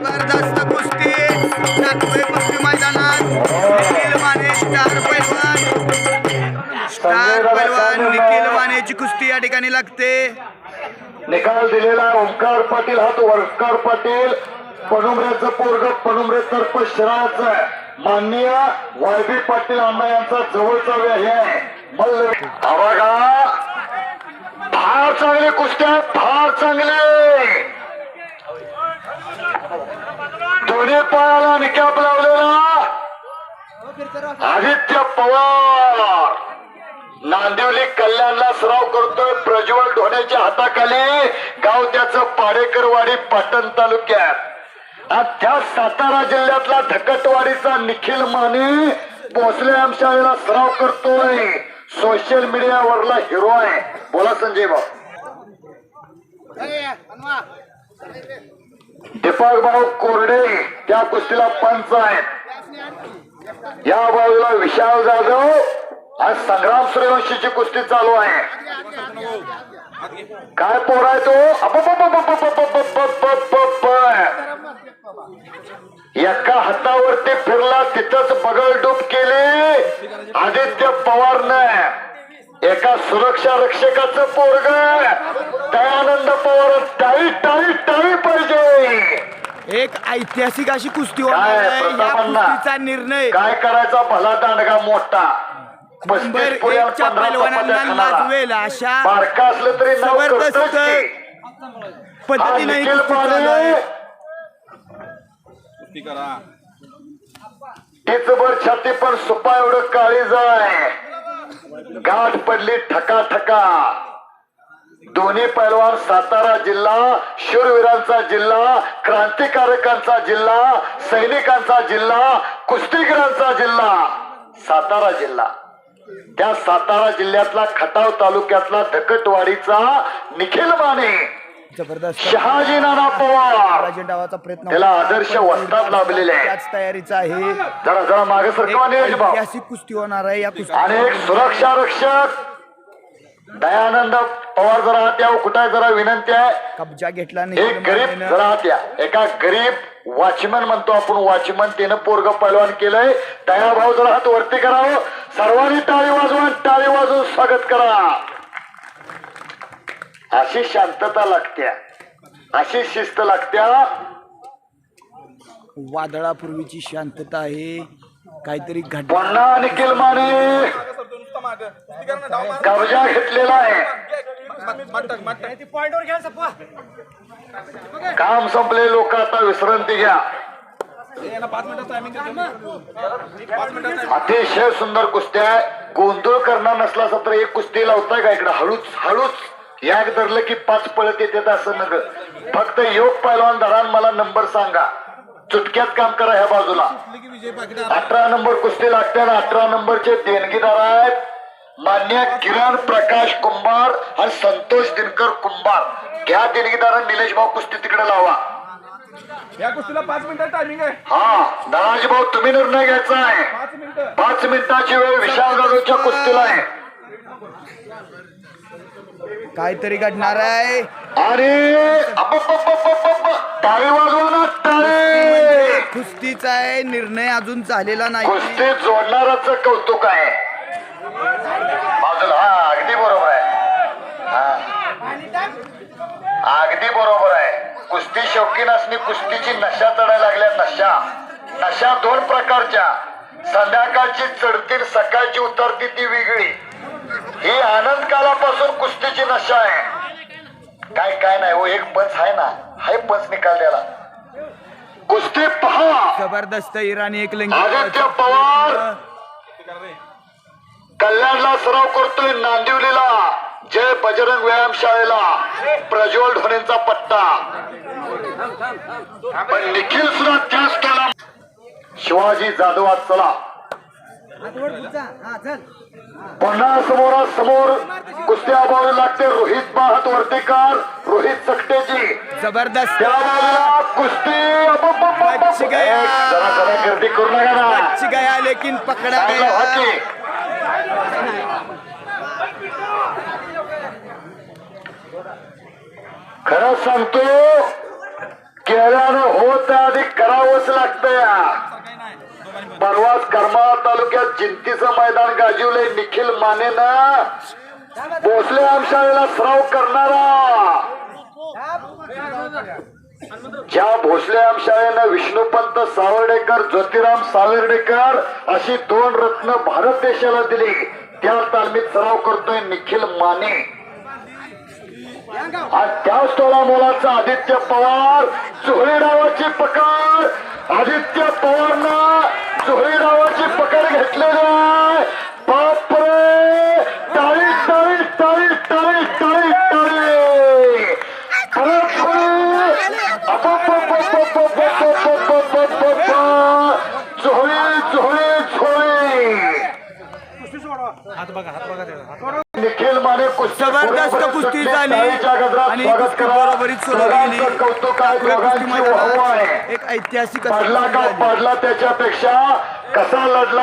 जबरदस्त कुस्ती नागपूर कुस्ती मैदानात निखिल माने स्टार पैलवान. स्टार पैलवान निखिल मानेची कुस्ती या ठिकाणी लागते. निकाल दिलेला ओंकार पाटील हा तो ओंकार पाटील पनुमरेचं पोरग पनुमरे तर्फ शहराचं माननीय वायबी पाटील अण्णा यांचा जवळचा हे आहे. मल्ल बघा. फार चांगली कुस्ती आहे फार चांगली दोन्ही पायाला निकाप लावलेला. आदित्य पवार. नांदिवली कल्याणला सराव करतोय. प्रज्वल ढोण्याच्या हाताखाली गाव त्याचं पाडेकरवाडी पाटण तालुक्यात. त्या सातारा जिल्ह्यातला धकटवाडीचा निखिल माने भोसले आमशाळेला सराव करतोय. सोशल मीडियावरला हिरो आहे. बोला संजय भाऊ. कोरडे त्या कुस्तीला पंच आहेत या बाजूला विशाल जाधव आज संग्राम सूर्यवंशीची कुस्ती चालू आहे काय पोर तो एका हातावरती फिरला तिथंच बगल डूब केले आदित्य पवारनं एका सुरक्षा रक्षकाचं पोरग दयानंद पवार टाळी टाळी टाळी पाहिजे. एक ऐतिहासिक अशी कुस्ती होणार काय आहे. या प्रतापांना? कुस्तीचा निर्णय काय करायचा भला दांडगा मोठा. नंबर एकच्या पैलवानांना. लाजवेल अशा बारका असलं तरी जबरदस्त पद्धतीने ही कुस्ती. पाने. बर छाती पण सुपा एवढं काळीज आहे. गाठ पडली ठका ठका दोन्ही पैलवान सातारा जिल्हा शूरवीरांचा जिल्हा क्रांतिकारकांचा जिल्हा सैनिकांचा जिल्हा कुस्तीगिरांचा जिल्हा. सातारा जिल्हा. त्या सातारा जिल्ह्यातला खटाव तालुक्यातला धकटवाडीचा निखिल माने. जबरदस्त. शहाजी नाना पवार. राजे डावाचा प्रयत्न त्याला. आदर्श पण वस्ताद लाभलेले आहे. त्याच तयारीचा आहे. जरा जरा मागे सरकवा भाऊ. ऐतिहासिक कुस्ती होणार आहे. या कुस्ती आणि एक सुरक्षा रक्षक दयानंद पवार जरा हात या कुठे जरा विनंती आहे. कब्जा घेतला एक गरीब. जरा हात या एका गरीब वॉचमॅन म्हणतो आपण. वॉचमॅन त्यानं पोरग पैलवान केलंय. दया भाऊ जरा हात वरती करावं. सर्वांनी टाळी वाजवा टाळी वाजवून स्वागत करा. अशी शांतता लागत्या अशी शिस्त लागत्या वादळापूर्वीची शांतता आहे. काहीतरी पुन्हा निखिल माने. कब्जा घेतलेला आहे. काम संपले लोक आता विश्रांती घ्या. अतिशय सुंदर कुस्त्या आहे. गोंधळ करणार नसला तर एक कुस्ती लावताय का इकडे? हळूच हळूच. याक धरलं की पाच पळत येतात असं नग. फक्त योग पैलवान धरान मला नंबर सांगा. चुटक्यात काम करा ह्या बाजूला. अठरा नंबर कुस्ती लागते ना अठरा नंबरचे देणगीदार आहेत. मान्य किरण प्रकाश कुंभार आणि संतोष दिनकर कुंभार. घ्या देणगीदार निलेश भाऊ कुस्ती तिकडे लावा. या कुस्तीला पाच मिनिटं टायमिंग आहे. हा धनाजी भाऊ तुम्ही निर्णय घ्यायचा आहे. पाच मिनिटाची वेळ विशाल जाधवच्या कुस्तीला आहे. काहीतरी घडणार आहे. टाळी ना टाळी कुस्तीचा आहे निर्णय अजून झालेला नाही. कुस्ती जोडणाराच कौतुक आहे. बाजूला हा अगदी बरोबर आहे. हा. अगदी बरोबर आहे. कुस्ती शौकीन असणे कुस्तीची नशा चढायला लागल्या नशा. नशा दोन प्रकारच्या. संध्याकाळची चढती आणि सकाळची उतरती ती वेगळी. ही आनंद कालापासून कुस्तीची नशा आहे. काय काय नाही हो एक पंच आहे ना. हाय पंच निकाल द्याला कुस्ती पहा. जबरदस्त इराणी एक आदित्य पवार. कल्याणला सराव करतोय नांदिवलीला. जय बजरंग व्यायाम शाळेला. प्रज्वल ढोणेंचा पट्टा. पण निखिल सुद्धा त्याच त्याला शिवाजी जाधव आज चला. पुन्हा समोरासमोर कुस्त्या अभावी लागते रोहित महात वर्तेकर रोहित सकटेजी जबरदस्त. कुस्ती. गर्दी करू नका ना. गया लेकिन पकडा खरं सांगतो केल्यानं होत आधी करावंच लागतं या. परवाच करमाळा तालुक्यात जिंतीचं मैदान गाजवले निखिल मानेनं. भोसले आमशाळेला सराव करणारा. ज्या भोसले आमशाळेनं विष्णुपंत सावर्डेकर ज्योतिराम सावर्डेकर अशी दोन रत्न भारत देशाला दिली त्या तालमीत सराव करतोय निखिल माने. आणि त्याच टोळा मोलाचा आदित्य पवार चोरी डावाची पकड. आदित्य पवारनं चोहळी नावाची पकड घेतलेली आहे बापरे टाळी टाळी टाळी टाळी टाळी टाळी परत चोहळी चोहळी चोहळी चोहळी निखिल माने कुस्ती जबरदस्त कुस्ती झाली. आणि कुस्ती बरोबरीत सुरू गेली कुस्ती मैदानात एक ऐतिहासिक. पडला त्याच्यापेक्षा कसा लढला?